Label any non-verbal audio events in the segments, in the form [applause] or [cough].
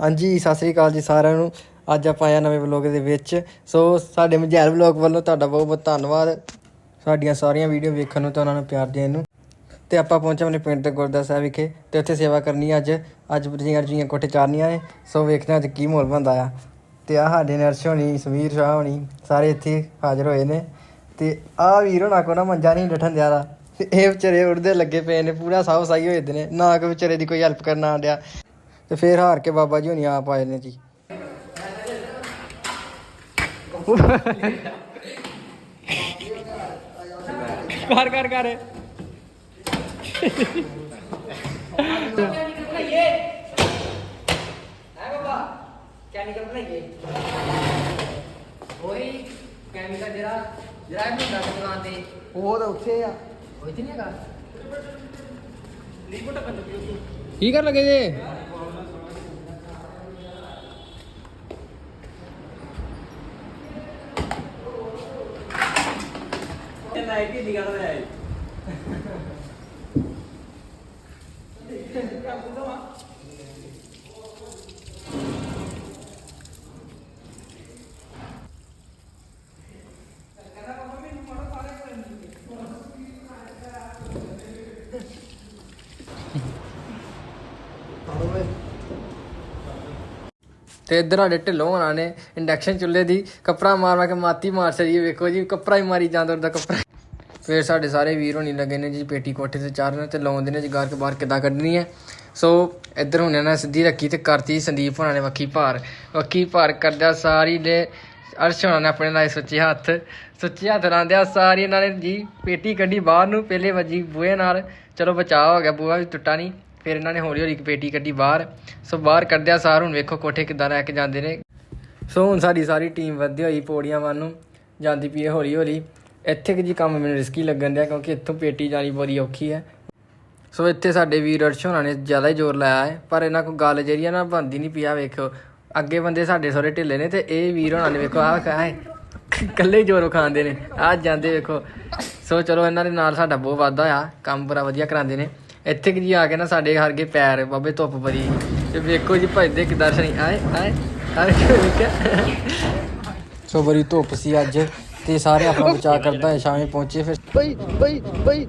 ਹਾਂਜੀ, ਸਤਿ ਸ੍ਰੀ ਅਕਾਲ ਜੀ ਸਾਰਿਆਂ ਨੂੰ। ਅੱਜ ਆਪਾਂ ਆਇਆ ਨਵੇਂ ਵਲੌਗ ਦੇ ਵਿੱਚ। ਸੋ, ਸਾਡੇ ਮਝੈਲ ਵਲੌਗ ਵੱਲੋਂ ਤੁਹਾਡਾ ਬਹੁਤ ਬਹੁਤ ਧੰਨਵਾਦ। ਸਾਡੀਆਂ ਸਾਰੀਆਂ ਵੀਡੀਓ ਵੇਖਣ ਨੂੰ ਤੇ ਉਹਨਾਂ ਨੂੰ ਪਿਆਰ ਦੇਣ ਨੂੰ। ਤੇ ਆਪਾਂ ਪਹੁੰਚੇ ਆਪਣੇ ਪਿੰਡ ਦੇ ਗੁਰਦੁਆਰਾ ਸਾਹਿਬ ਵਿਖੇ ਤੇ ਉੱਥੇ ਸੇਵਾ ਕਰਨੀ ਅੱਜ। ਅੱਜ ਬਜੀਆਂ ਜੀਆਂ ਕੋਠੇ ਚਾਰਨੀਆਂ ਨੇ। ਸੋ, ਵੇਖਦੇ ਹਾਂ ਅੱਜ ਕੀ ਮਾਹੌਲ ਬਣਦਾ ਆ। ਤੇ ਆ ਸਾਡੇ ਨਰਸ ਹੋਣੀ ਸਮੀਰ ਸ਼ਾਹ ਹੋਣੀ, ਸਾਰੇ ਇੱਥੇ ਹਾਜ਼ਰ ਹੋਏ ਨੇ। ਤੇ ਆ ਵੀਰ ਹੋਣਾ ਕੋ ਨਾ ਮੰਜਾ ਨਹੀਂ ਡਠਣ ਦਿਆਦਾ ਇਹ ਵਿਚਾਰੇ ਉੜਦੇ ਲੱਗੇ ਪਏ ਨੇ, ਪੂਰਾ ਸਾਫ਼ ਸਾਈ ਹੋਏ ਦੇ ਨੇ। ਨਾ ਕੋਈ ਵਿਚਾਰੇ ਦੀ ਕੋਈ ਹੈਲਪ ਕਰਨ ਆਂਡਿਆ ਤੇ ਫੇਰ ਹਾਰ ਕੇ ਬਾਬਾ ਜੀ ਹੋਣੀ ਆਪ ਆਏ ਨੇ ਜੀ। ਕਰ ਕਰ ਕਰ। ਕੈਮੀਕਲ ਬਣਾਈਏ ਉਹੀ ਕੈਮੀਕਲ ਜਿਹੜਾ ਜਿਹੜਾ ਇਹ ਹੁੰਦਾ ਦੁਕਾਨ ਤੇ ਉਹ ਤਾਂ ਉੱਥੇ ਆ ਉਹ ਇੱਥੇ ਨਹੀਂ ਹੈਗਾ ਕੀ ਕਰ ਲਗੇ ਜੇ? ਲਾਈਟ ਹੀ ਨਿਕਲ ਰਿਹਾ ਤੇ ਇੱਧਰ ਸਾਡੇ ਢਿੱਲੋਂ ਹੋਣਾ ਨੇ ਇੰਡਕਸ਼ਨ ਚੁੱਲ੍ਹੇ ਦੀ, ਕੱਪੜਾ ਮਾਰ ਮਾਰ ਕੇ ਮਾਤੀ ਮਾਰ ਸਰੀ ਵੇਖੋ ਜੀ, ਕੱਪੜਾ ਹੀ ਮਾਰੀ ਜਾਂਦਾ ਉਹਦਾ ਕੱਪੜਾ। ਫਿਰ ਸਾਡੇ ਸਾਰੇ ਵੀਰ ਹੋਣੀ ਲੱਗੇ ਨੇ ਜੀ ਪੇਟੀ ਕੋਠੇ ਤੇ ਚਾਰਨ ਤੇ ਲਾਉਂਦੇ ਨੇ ਜਗਾਰ ਕੇ ਬਾਹਰ ਕਿੱਦਾਂ ਕੱਢਣੀ ਹੈ। ਸੋ ਇੱਧਰ ਹੁਣੇ ਨਾ ਸਿੱਧੀ ਰੱਖੀ ਤੇ ਕਰਤੀ ਸੰਦੀਪ ਹੋਣਾ ਨੇ ਵੱਖੀ ਭਾਰ। ਵੱਖੀ ਭਾਰ ਕਰਦਿਆ ਸਾਰੀ ਦੇ ਅਰਸ਼ ਹੋਣਾ ਨੇ ਆਪਣੇ ਨਾਲ ਸੁੱਚੇ ਹੱਥ। ਸੁੱਚੇ ਹੱਥ ਲਾਉਂਦਿਆ ਸਾਰੀ ਇਹਨਾਂ ਨੇ ਜੀ ਪੇਟੀ ਕੱਢੀ ਬਾਹਰ ਨੂੰ, ਪਹਿਲੇ ਵੱਜੀ ਬੂਹੇ ਨਾਲ। ਚਲੋ ਬਚਾਅ ਹੋ ਗਿਆ, ਬੂਹਾ ਵੀ ਟੁੱਟਾ ਨਹੀਂ। ਫਿਰ ਇਹਨਾਂ ਨੇ ਹੌਲੀ ਹੌਲੀ ਇੱਕ ਪੇਟੀ ਕੱਢੀ ਬਾਹਰ। ਸੋ ਬਾਹਰ ਕੱਢਿਆ ਸਾਰ ਹੁਣ ਵੇਖੋ ਕੋਠੇ ਕਿੱਦਾਂ ਲੈ ਕੇ ਜਾਂਦੇ ਨੇ। ਸੋ ਹੁਣ ਸਾਡੀ ਸਾਰੀ ਟੀਮ ਵਧਦੀ ਹੋਈ ਪੌੜੀਆਂ ਵੱਲ ਨੂੰ। ਜਾਂਦੀ ਪਈ ਹੈ ਹੌਲੀ ਹੌਲੀ ਇੱਥੇ ਕਿ ਜੀ ਕੰਮ ਮੈਨੂੰ ਰਿਸਕੀ ਲੱਗਣ ਡਿਆ ਕਿਉਂਕਿ ਇੱਥੋਂ ਪੇਟੀ ਜਾਣੀ ਬੜੀ ਔਖੀ ਹੈ। ਸੋ ਇੱਥੇ ਸਾਡੇ ਵੀਰ ਅਰਸ਼ ਹੋਣਾ ਨੇ ਜ਼ਿਆਦਾ ਹੀ ਜ਼ੋਰ ਲਾਇਆ ਹੈ, ਪਰ ਇਹਨਾਂ ਕੋਲ ਗੱਲ ਜਿਹੜੀ ਆ ਨਾ ਬੰਦੀ ਨਹੀਂ ਪਿਆ ਵੇਖੋ ਅੱਗੇ ਬੰਦੇ ਸਾਡੇ ਸੋਰੇ ਢਿੱਲੇ ਨੇ ਤੇ ਇਹ ਵੀਰ ਹੋਣਾ ਨੇ ਵੇਖੋ, ਆਹ ਕਾਹ ਇਕੱਲੇ ਜ਼ੋਰ ਜ਼ੋਰੋਂ ਖਾਂਦੇ ਨੇ, ਆਹ ਜਾਂਦੇ ਵੇਖੋ। ਸੋ ਚਲੋ ਇਹਨਾਂ ਦੇ ਨਾਲ ਸਾਡਾ ਬਹੁਤ ਵਾਧਾ ਹੋਇਆ, ਕੰਮ ਬੜਾ ਵਧੀਆ ਕਰਾਉਂਦੇ ਨੇ। ਇੱਥੇ ਕਿ ਜੀ ਆ ਕੇ ਨਾ ਸਾਡੇ ਹਰ ਗਏ ਪੈਰ, ਬਾਬੇ ਧੁੱਪ ਬੜੀ। ਤੇ ਵੇਖੋ ਜੀ ਭਜਦੇ ਕਿ ਦਰਸ਼ਨ ਆਏ ਆਏ ਆਏ ਸੋ ਬੜੀ ਧੁੱਪ ਸੀ ਅੱਜ। ਤੇ ਸਾਰੇ ਆਪਣਾ ਬਚਾਅ ਕਰਦਾ ਹੈ ਸ਼ਾਮੇ ਪਹੁੰਚੇ ਫਿਰ। ਬਈ ਬਈ ਬਈ।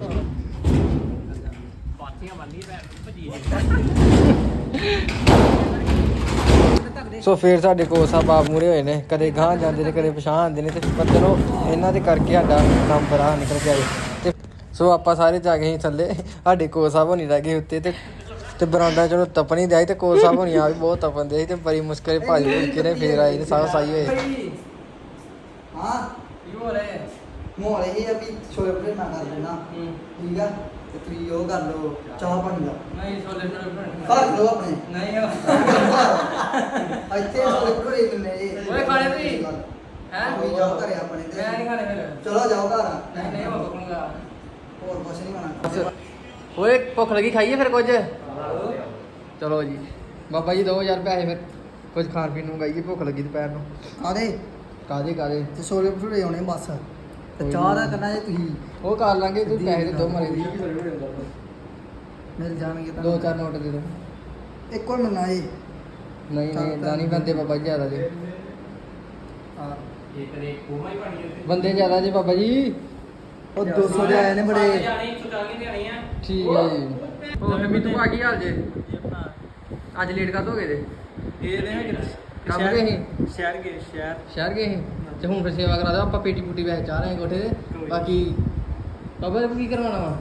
ਸੋ ਫਿਰ ਸਾਡੇ ਕੋਲ ਸਾਹਿਬ ਆਪ ਮੂਰੇ ਹੋਏ ਨੇ ਕਦੇ ਗਾਂ ਜਾਂਦੇ ਨੇ ਕਦੇ ਪਛਾਣ ਆਉਂਦੇ ਨੇ ਤੇ ਪਰ ਚਲੋ ਇਹਨਾਂ ਦੇ ਕਰਕੇ ਸਾਡਾ ਕੰਮ ਬੜਾ ਨਿਕਲ ਗਿਆ ਏ। ਤੇ ਸੋ ਆਪਾਂ ਸਾਰੇ ਜਾ ਗਏ ਸੀ ਥੱਲੇ ਸਾਡੇ ਕੋਲ ਸਾਹਿਬ ਹੋਣੀ ਰਹਿ ਗਏ ਉੱਤੇ ਤੇ ਤੇ ਬਰਾਂਡਾ ਚਲੋ ਤਪਣੀ ਦਿਆ ਤੇ ਕੋਲ ਸਾਹਿਬ ਹੋਣੀ ਆ ਵੀ ਬਹੁਤ ਤਪਣ ਦੇ ਸੀ ਤੇ ਬੜੀ ਮੁਸ਼ਕਲ ਭਾਜੀ ਭੁੱਜ ਕੇ ਨੇ ਫੇਰ ਆਏ ਨੇ ਸਾਹ ਸਾਈ ਹੋਏ। ਹਾਂ। ਮੋਹਲ ਇਹ ਆ ਵੀ ਛੋਲੇ ਭਟੂਰੇ ਮੈਂ ਕਰ ਲੈਣਾ। ਠੀਕ ਆ? ਤੇ ਤੁਸੀਂ ਉਹ ਕਰ ਲਓ ਚਾਹ ਪਾਣੀ ਦਾ। ਨਹੀਂ ਛੋਲੇ ਛੋਲੇ ਭਰ ਲਓ ਆਪਣੇ। ਨਹੀਂ ਇੱਥੇ ਛੋਲੇ ਭਟੂਰੇ ਮਿਲਨੇ ਜੀ। ਓਏ ਖਾਣੇ ਤੁਸੀਂ? ਹੈਂ? ਕੋਈ ਜਾਓ ਘਰੇ ਆਪਣੇ ਤੇ। ਮੈਂ ਨਹੀਂ ਖਾਣੇ ਫਿਰ। ਚਲੋ ਜਾਓ ਘਰ। ਨਹੀਂ ਨਹੀਂ ਉਹ ਬਕੂੰਗਾ ਹੋਰ ਕੁਛ ਨਹੀਂ ਖਾਣਾ। ਓਏ ਭੁੱਖ ਲੱਗੀ ਖਾਈਏ ਫਿਰ ਕੁਝ? ਚਲੋ ਜੀ। ਬਾਬਾ ਜੀ 2000 ਪੈਸੇ ਫਿਰ। ਕੁਝ ਖਾਣ ਪੀਣ ਨੂੰ ਗਾਈਏ ਭੁੱਖ ਲੱਗੀ ਦੁਪਹਿਰ ਨੂੰ। ਆਦੇ ਕਾਦੇ ਕਾਦੇ ਤੇ ਛੋਲੇ ਭਟੂਰੇ ਆਉਣੇ ਬਸ। ਤੇ ਚਾਹ ਦਾ ਕਰਨਾ ਜੇ ਤੁਸੀਂ ਉਹ ਕਰ ਲਾਂਗੇ ਤੂੰ ਪੈਸੇ ਦੇ ਦੋ ਮਰੇ। ਦੀ ਮਿਲ ਜਾਣਗੇ ਤਾਂ। ਦੋ ਚਾਰ ਨੋਟ ਦੇ ਦੋ ਇੱਕੋ ਹੀ ਮਿਲਣਾ ਜੀ। ਨਹੀਂ ਨਹੀਂ ਇਦਾਂ ਨਹੀਂ ਬੰਦੇ ਬਾਬਾ ਜੀ ਜ਼ਿਆਦਾ ਦੇ ਹਾਂ। ਬੰਦੇ ਜ਼ਿਆਦਾ ਜੀ ਬਾਬਾ ਜੀ। ਉਹ 200 ਦੇ ਆਏ ਨੇ ਬੜੇ। ਜਾਣੀ ਚੁਕਾ ਕੇ ਦੇਣੀ ਆ। ਠੀਕ ਹੈ ਜੀ। ਹੋਰ ਮੰਮੀ ਤੂੰ ਆ ਕੀ ਹਾਲ ਜੇ? ਅੱਜ ਲੇਟ ਕਰ ਦੋਗੇ ਤੇ? ਇਹ ਦੇ ਕੰਮ ਗਏ ਸੀ? ਸ਼ਹਿਰ ਗਏ ਸ਼ਹਿਰ। ਸ਼ਹਿਰ ਗਏ ਸੀ ਤੇ ਹੁਣ ਫਿਰ ਸੇਵਾ ਕਰਾ ਦਿਓ ਆਪਾਂ ਪੇਟੀ ਪੂਟੀ ਵੈਸੇ ਚਾਹ ਰਹੇ ਹਾਂ ਕੋਠੇ ਤੇ। ਕੋਈ। ਬਾਕੀ ਬਾਬਾ ਜੀ ਕੀ ਕਰਵਾਉਣਾ ਵਾ?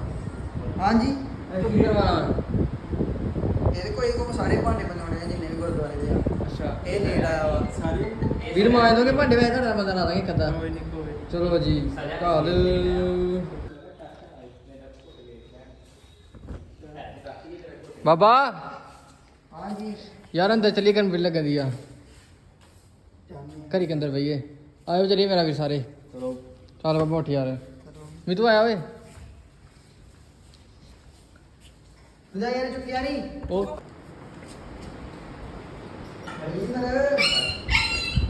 ਹਾਂਜੀ। ਇਹ ਕੀ ਕਰਵਾਉਣਾ ਇਹਦੇ ਕੋਈ ਕੋ ਸਾਰੇ ਭਾਂਡੇ ਬਣਾਉਣੇ ਆ ਜਿੰਨੇ ਵੀ ਗੁਰਦੁਆਰੇ ਦੇ ਆ। ਅੱਛਾ। ਇਹ ਲੇਟ ਆਇਆ ਵਾ। ਸਾਰੀ ਵੀਰ ਮਾਜ ਦੋਗੇ ਭਾਂਡੇ? ਵੈਸੇ ਤੁਹਾਡਾ ਬੰਦਾ ਲਾ ਦਾਂਗੇ ਕੱਦਾ ਕੋਈ ਨਹੀਂ ਕੋਈ ਚਲੋ ਜੀ ਘਾਲ ਬਾਬਾ! ਹਾਂਜੀ। ਯਾਰ ਅੰਦਰ ਚਲੀ ਕਰਨ ਬਿੱਲ ਲੱਗਦੀ ਆ। ਘਰੀ ਕੇ ਅੰਦਰ ਬਈਏ। ਆਇਓ ਚਲੀਏ ਮੇਰਾ ਵੀ ਸਾਰੇ। ਚਲੋ। ਚੱਲ ਬਾਬਾ ਉੱਠ ਯਾਰ। ਵੀ ਤੂੰ ਆਇਆ ਓਏ। ਤੁਝਾ ਯਾਰ ਚੁੱਕਿਆ ਨਹੀਂ ਉਹ। ਇੰਦਰ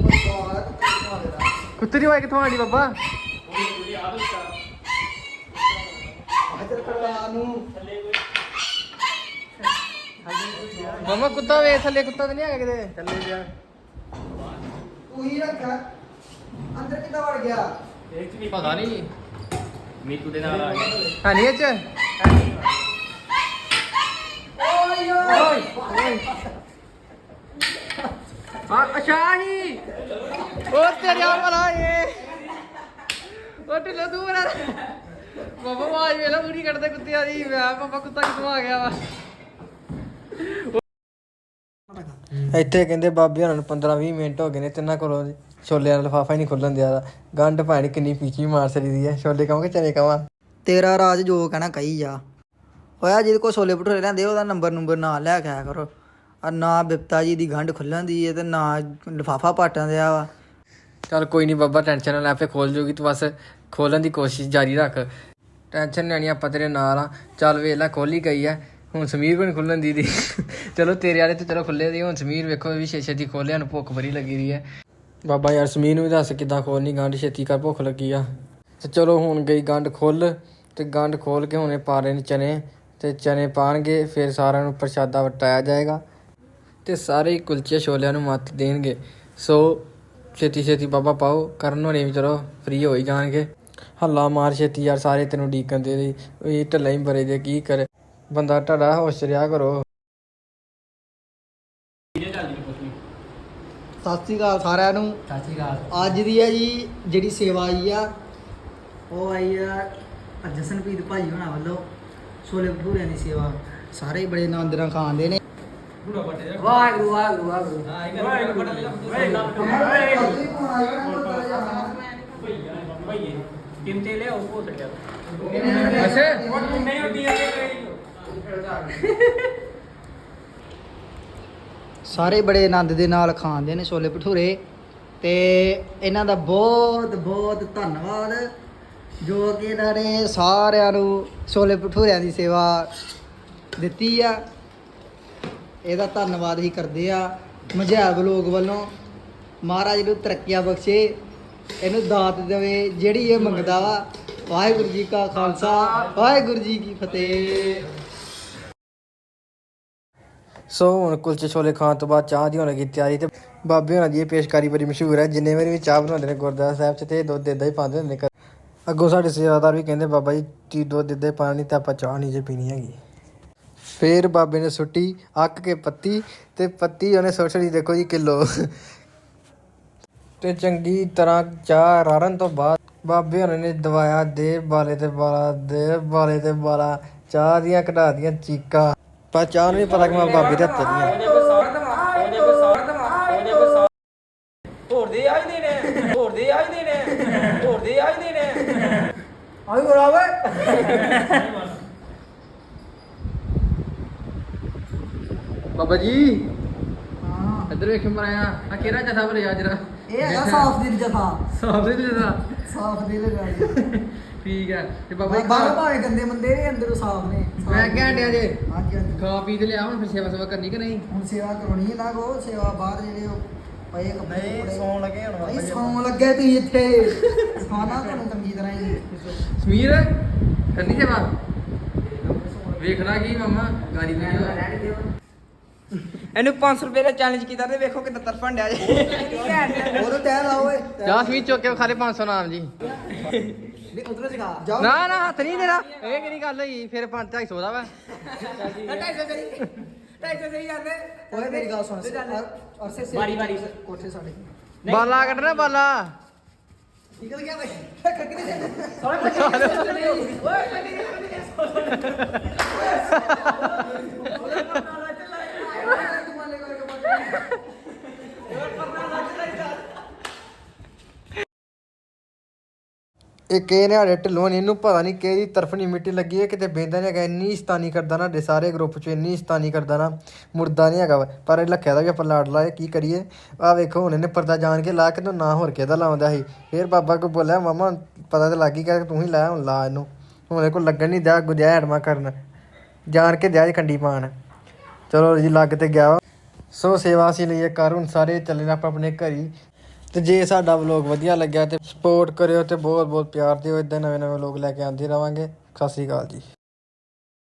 ਉਹ ਸਾਰਾ ਕੁੱਤੇ ਖਾ ਦੇਦਾ ਕੁੱਤੇ ਦੀ ਆਵਾਜ਼ ਕਿੱਥੋਂ ਆਣੀ ਬਾਬਾ? ਮਮਾ ਕੁੱਤਾ ਵੇ ਥੱਲੇ ਕੁੱਤਾ ਤੇ ਨਹੀਂ ਹੈਗਾ ਕਿਤੇ। ਥੱਲੇ ਜਾ ਹੀ ਰੱਖਿਆ। ਅੰਦਰ ਕਿੱਦਾਂ ਵੜ ਗਿਆ? ਪਤਾ ਨਹੀਂ। ਮੀਤੂ ਦੇ ਨਾਲ ਆ ਗਿਆ। ਹੈ ਨਹੀਂ ਇਹ ਚ? ਓਏ ਓਏ। ਹਾਂ ਅੱਛਾ ਹੀ ਉਹ ਤੇਰੇ ਆ ਵਾਲਾ ਇਹ। ਉਹ ਢਿੱਲੋ ਤੂੰ ਬਣਾ ਬਾਬਾ ਆਵਾਜ਼ ਵੇਲਾ ਪੂਰੀ ਕੱਢਦੇ ਕੁੱਤਿਆਂ ਦੀ। ਮੈਂ ਬਾਬਾ ਕੁੱਤਾ ਕਿੱਥੋਂ ਆ ਗਿਆ ਵਾ। ਇੱਥੇ ਕਹਿੰਦੇ ਬਾਬੇ ਹਰਾਂ ਨੂੰ 15 20 ਮਿੰਟ ਹੋ ਗਏ ਨੇ ਤਿੰਨਾਂ ਕੋਲੋਂ ਛੋਲੇ ਦਾ ਲਫਾਫਾ ਹੀ ਨਹੀਂ ਖੁੱਲਣ ਦਿਆ ਦਾ। ਗੰਢ ਭਾਣ ਕਿੰਨੀ ਪੀਚੀ ਮਾਰ ਸਰੀ ਦੀ ਹੈ। ਛੋਲੇ ਕਹਾਂਗੇ ਚਨੇ ਕਹਾਂ ਤੇਰਾ ਰਾਜ ਜੋ ਕਹਿਣਾ ਕਹੀ ਜਾ। ਹੋਇਆ ਜਿਹਦੇ ਕੋ ਛੋਲੇ ਭਟੂਰੇ ਲੈਂਦੇ ਉਹਦਾ ਨੰਬਰ ਨੰਬਰ ਨਾ ਲੈ ਕੇ ਆਇਆ ਕਰੋ। ਆ ਨਾ ਬਿਪਤਾ ਜੀ ਦੀ ਗੰਢ ਖੁੱਲਣ ਦੀ ਹੈ ਤੇ ਨਾ ਲਫਾਫਾ ਪਾਟਾਂ ਦਿਆ ਵਾ। ਚੱਲ ਕੋਈ ਨਹੀਂ ਬਾਬਾ ਟੈਨਸ਼ਨ ਨਾ ਲੈ ਆਪੇ ਖੋਲ ਜੂਗੀ ਤੂੰ ਬਸ ਖੋਲਣ ਦੀ ਕੋਸ਼ਿਸ਼ ਜਾਰੀ ਰੱਖ। ਟੈਨਸ਼ਨ ਨਹੀਂ ਆਣੀ ਆਪਾਂ ਤੇਰੇ ਨਾਲ ਆ। ਚੱਲ ਵੇਖ ਲੈ ਖੋਲੀ ਗਈ ਆ। ਹੁਣ ਸਮੀਰ ਕੋਲ ਨੀ ਖੁੱਲਣ ਦੀ ਦੀ। ਚਲੋ ਤੇਰੇ ਵਾਲੇ ਤੇ ਚਲੋ ਖੁੱਲੇ ਦੀ, ਹੁਣ ਸਮੀਰ ਵੇਖੋ ਵੀ ਛੇ ਛੇਤੀ ਖੋਲਿਆ ਨੂੰ ਭੁੱਖ ਬੜੀ ਲੱਗੀ ਰਹੀ ਹੈ। ਬਾਬਾ ਯਾਰ ਸਮੀਰ ਨੂੰ ਵੀ ਦੱਸ ਕਿੱਦਾਂ ਖੋਲਣੀ ਗੰਢ, ਛੇਤੀ ਕਰ, ਭੁੱਖ ਲੱਗੀ ਆ। ਤੇ ਚਲੋ ਹੁਣ ਗਈ ਗੰਢ ਖੁੱਲ ਤੇ ਗੰਢ ਖੋਲ ਕੇ ਹੁਣੇ ਪਾ ਰਹੇ ਨੇ ਚਨੇ, ਤੇ ਚਨੇ ਪਾਣਗੇ, ਫਿਰ ਸਾਰਿਆਂ ਨੂੰ ਪ੍ਰਸ਼ਾਦਾ ਵਟਾਇਆ ਜਾਏਗਾ। ਤੇ ਸਾਰੇ ਕੁਲਚੇ ਛੋਲਿਆਂ ਨੂੰ ਮੱਤ ਦੇਣਗੇ। ਸੋ ਛੇਤੀ ਛੇਤੀ ਬਾਬਾ ਪਾਓ, ਕਰਨ ਹੋਣੇ ਵੀ ਚਲੋ ਫ੍ਰੀ ਹੋ ਹੀ ਜਾਣਗੇ। ਹੱਲਾ ਮਾਰ ਛੇਤੀ ਯਾਰ, ਸਾਰੇ ਤੈਨੂੰ ਡੀਕਨ ਦੇ ਦੀ ਇਹ ਢੱਲਾ ਹੀ ਬਰੇ ਦੇ ਕੀ ਕਰੇ? ਬੰਦਾ ਢੜਾ ਹੋਸ਼ ਕਰੋ ਨਹੀਂ ਕੁਛ ਨਹੀਂ ਸਤਿ ਸ੍ਰੀ ਅਕਾਲ ਸਾਰਿਆਂ ਨੂੰ। ਸਤਿ ਸ਼੍ਰੀ ਅਕਾਲ। ਅੱਜ ਦੀ ਹੈ ਜੀ ਜਿਹੜੀ ਸੇਵਾ ਆਈ ਆ ਉਹ ਆਈ ਆ ਜਸਨਪ੍ਰੀਤ ਭਾਈ ਹੋਣਾ ਵੱਲੋਂ ਛੋਲੇ ਭਟੂਰਿਆਂ ਦੀ ਸੇਵਾ। ਸਾਰੇ ਹੀ ਬੜੇ ਆਨੰਦ ਨਾਲ ਖਾਂਦੇ ਨੇ। ਵਾਹਿਗੁਰੂ ਵਾਹਿਗੁਰੂ ਵਾਹਿਗੁਰੂ। ਕਿੰਤੇ ਲਿਆਓ? ਸਕਿਆ। ਅੱਛਾ। [laughs] ਸਾਰੇ ਬੜੇ ਆਨੰਦ ਦੇ ਨਾਲ ਖਾਂਦੇ ਨੇ ਛੋਲੇ ਭਟੂਰੇ ਤੇ ਇਹਨਾਂ ਦਾ ਬਹੁਤ ਬਹੁਤ ਧੰਨਵਾਦ, ਜੋ ਕਿ ਇਹਨਾਂ ਨੇ ਸਾਰਿਆਂ ਨੂੰ ਛੋਲੇ ਭਟੂਰਿਆਂ ਦੀ ਸੇਵਾ ਦਿੱਤੀ ਆ। ਇਹਦਾ ਧੰਨਵਾਦ ਹੀ ਕਰਦੇ ਆ ਮਝਿਆਬ ਲੋਕ ਵੱਲੋਂ। ਮਹਾਰਾਜ ਨੂੰ ਤਰੱਕੀਆਂ ਬਖਸ਼ੇ, ਇਹਨੂੰ ਦਾਤ ਦੇਵੇ, ਜਿਹੜੀ ਇਹ ਮੰਗਦਾ ਵਾ, ਵਾਹਿਗੁਰੂ ਜੀ ਕਾ ਖਾਲਸਾ, ਵਾਹਿਗੁਰੂ ਜੀ ਕੀ ਫਤਿਹ। ਸੋ ਹੁਣ ਕੁਲਚੇ ਛੋਲੇ ਖਾਣ ਤੋਂ ਬਾਅਦ ਚਾਹ ਦੀ ਹੋਣ ਲੱਗੀ ਤਿਆਰੀ ਤੇ ਬਾਬੇ ਹੋਣਾ ਦੀ ਇਹ ਪੇਸ਼ਕਾਰੀ ਬੜੀ ਮਸ਼ਹੂਰ ਹੈ। ਜਿੰਨੇ ਵਾਰੀ ਵੀ ਚਾਹ ਬਣਾਉਂਦੇ ਨੇ ਗੁਰਦੁਆਰਾ ਸਾਹਿਬ 'ਚ ਤੇ ਦੁੱਧ ਇਦਾਂ ਹੀ ਪਾਉਂਦੇ ਹੁੰਦੇ ਨੇ ਅੱਗੋਂ ਸਾਡੇ ਸੇਵਾਦਾਰ ਵੀ ਕਹਿੰਦੇ, ਬਾਬਾ ਜੀ ਤੀ ਦੁੱਧ ਇਦਾਂ ਹੀ ਪਾਣਾ ਤਾਂ ਆਪਾਂ ਚਾਹ ਨਹੀਂ ਜੇ ਪੀਣੀ ਹੈਗੀ। ਫੇਰ ਬਾਬੇ ਨੇ ਸੁੱਟੀ, ਅੱਕ ਕੇ ਪੱਤੀ ਤੇ ਪੱਤੀ ਉਹਨੇ ਸੁੱਟ ਲਈ, ਦੇਖੋ ਜੀ ਕਿਲੋ। ਤੇ ਚੰਗੀ ਤਰ੍ਹਾਂ ਚਾਹ ਰਾਰਨ ਤੋਂ ਬਾਅਦ ਬਾਬੇ ਹੋਣਾ ਨੇ ਦਵਾਇਆ ਦੇ ਬਾਲੇ ਤੇ ਬਾਲਾ ਦੇ ਬਾਲੇ ਤੇ ਬਾਲਾ, ਚਾਹ ਦੀਆਂ ਕਢਾ ਦੀਆਂ ਚੀਕਾਂ। ਪਰ ਚਾਹ ਨਹੀਂ ਪਤਾ ਕਿ ਮੈਂ ਬਾਬੇ ਦੇ ਹੱਥ ਦੇ ਆਈ ਦੇ ਨੇ ਹੋਰ ਦੇ ਆਈ ਦੇ ਨੇ ਹੋਰ ਦੇ ਆਈ ਦੇ ਨੇ। ਆਈ ਬਰਾਬਰ ਬਾਬਾ ਜੀ ਹਾਂ। ਇੱਧਰ ਵੇਖ ਮਰਾਇਆ ਆ ਕਿਹੜਾ ਜਥਾ ਭਰਿਆ ਜਰਾ ਇਹ ਹੈਗਾ ਸਾਫ਼ ਦਿਲ ਜਥਾ। ਸਾਫ਼ ਦੇ ਜਥਾ। ਸਾਫ਼ ਦਿਲ ਰਾਜੀ ਠੀਕ ਹੈ। ਤੇ ਬਾਬਾ ਜੀ ਬਾਹਰ ਖਾ- ਭਾਵੇਂ ਗੰਦੇ ਮੰਦੇ ਨੇ ਅੰਦਰੋਂ ਸਾਫ਼ ਨੇ ਸਾਫ਼ ਮੈਂ। ਕਹਿਣ ਡਿਆ ਜੇ। ਹਾਂਜੀ ਹਾਂਜੀ। ਖਾ ਪੀ ਤੇ ਲਿਆ ਹੁਣ ਫਿਰ ਸੇਵਾ ਸੇਵਾ ਕਰਨੀ ਕਿ ਨਹੀਂ? ਹੁਣ ਸੇਵਾ ਕਰਾਉਣੀ ਹੈ ਨਾ ਕੋ ਸੇਵਾ ਬਾਹਰ ਜਿਹੜੇ ਉਹ ਪਏ ਕੱਪੜੇ ਨਹੀਂ, ਕੁਪੜੇ। ਸੌਣ ਲੱਗੇ ਹੁਣ ਬਾਬਾ ਨਹੀਂ ਜੀ। ਸੌਣ ਲੱਗੇ ਤੁਸੀਂ ਇੱਥੇ। ਖਾਣਾ ਤੁਹਾਨੂੰ ਚੰਗੀ ਤਰ੍ਹਾਂ ਹੀ ਸਮੀਰ ਕਰਨੀ ਸੇਵਾ? ਵੇਖਣਾ ਕੀ ਮਾਮਾ ਗਾੜੀ ਵੀਡੀਓ ਇਹਨੂੰ 500 ਰੁਪਏ ਦਾ ਚੈਲੰਜ ਕੀਤਾ ਤੇ ਵੇਖੋ ਕਿੱਦਾਂ ਤਰਫਣ ਡਿਆ ਜੇ। ਉਹ ਤਾਂ ਤੈਅ ਲਾਓ ਓਏ। ਜਾ ਸਮੀਰ ਚੁੱਕ ਕੇ ਖਾਲੇ 500 ਨਾਮ ਜੀ। ਨਹੀਂ ਉਧਰ ਸਿਖਾ। ਜਾਓ। ਨਾ ਨਾ ਹੱਥ ਨਹੀਂ ਦੇਣਾ ਇਹ ਕਿਹੜੀ ਗੱਲ ਹੋਈ? ਫਿਰ 5 250 ਦਾ ਵਾ। ਓਏ ਮੇਰੀ ਗੱਲ ਸੁਣ। ਅਰਸੇ ਸੇ ਵਾਰੀ ਵਾਰੀ। ਕੋਠੇ ਸਾਡੇ। ਬਾਲਾ ਕੱਢਣਾ ਬਾਲਾ। ਨਿਕਲ ਗਿਆ ਬਈ। ਖੱਕਰੀ ਇਹ ਕੇ ਨੇ ਢਿੱਲੋਂ ਨੇ, ਇਹਨੂੰ ਪਤਾ ਨਹੀਂ ਕਿਹਦੀ ਤਰਫਨੀ ਮਿੱਟੀ ਲੱਗੀ ਹੈ ਕਿਤੇ ਬੇਂਦਾ ਨਹੀਂ ਹੈਗਾ ਇੰਨੀ ਸਤਾਨੀ ਕਰਦਾ ਨਾ ਸਾਡੇ ਸਾਰੇ ਗਰੁੱਪ 'ਚ, ਇੰਨੀ ਸਤਾਨੀ ਕਰਦਾ ਨਾ, ਮੁਰਦਾ ਨਹੀਂ ਹੈਗਾ ਵਾ। ਪਰ ਇਹ ਲੱਖਿਆ ਦਾ ਵੀ ਆਪਾਂ ਲਾੜ ਲਾਏ, ਕੀ ਕਰੀਏ? ਆ ਵੇਖੋ, ਹੁਣ ਇਹਨੇ ਪਰਦਾ ਜਾਣ ਕੇ ਲਾ ਕੇ ਤੂੰ ਨਾ ਹੋਰ ਕਿਹਦਾ ਲਾਉਂਦਾ ਸੀ। ਫੇਰ ਬਾਬਾ ਕੋ ਬੋਲਿਆ, ਮਾਮਾ, ਪਤਾ ਤੇ ਲੱਗ ਹੀ ਗਿਆ ਕਿ ਤੂੰ ਹੀ ਲਾਇਆ ਹੁਣ ਲਾ ਇਹਨੂੰ। ਹੁਣ ਇਹ ਕੋ ਲੱਗਣ ਨਹੀਂ ਦਿਆ ਗੁਜਾ ਐਡਮਾ ਕਰਨ। ਜਾਣ ਕੇ ਦਿਆ ਜੀ ਕੰਡੀ ਪਾਣ। ਚਲੋ ਜੀ, ਲੱਗ ਤੇ ਗਿਆ ਸੋ ਸੇਵਾ ਸੀ ਲਈ ਕਰ ਹੁਣ ਸਾਰੇ ਚੱਲੇ ਆਪਾਂ ਆਪਣੇ ਘਰੀ। ਤੇ ਜੇ ਸਾਡਾ ਵਲੌਗ ਵਧੀਆ ਲੱਗਿਆ ਤੇ ਸਪੋਰਟ ਕਰਿਓ ਤੇ ਬਹੁਤ ਬਹੁਤ ਪਿਆਰ ਦਿਓ। ਇਦਾਂ ਨਵੇਂ ਨਵੇਂ ਵਲੌਗ ਲੈ ਕੇ ਆਉਂਦੇ ਰਵਾਂਗੇ। ਸਤਿ ਸ਼੍ਰੀ ਅਕਾਲ ਜੀ।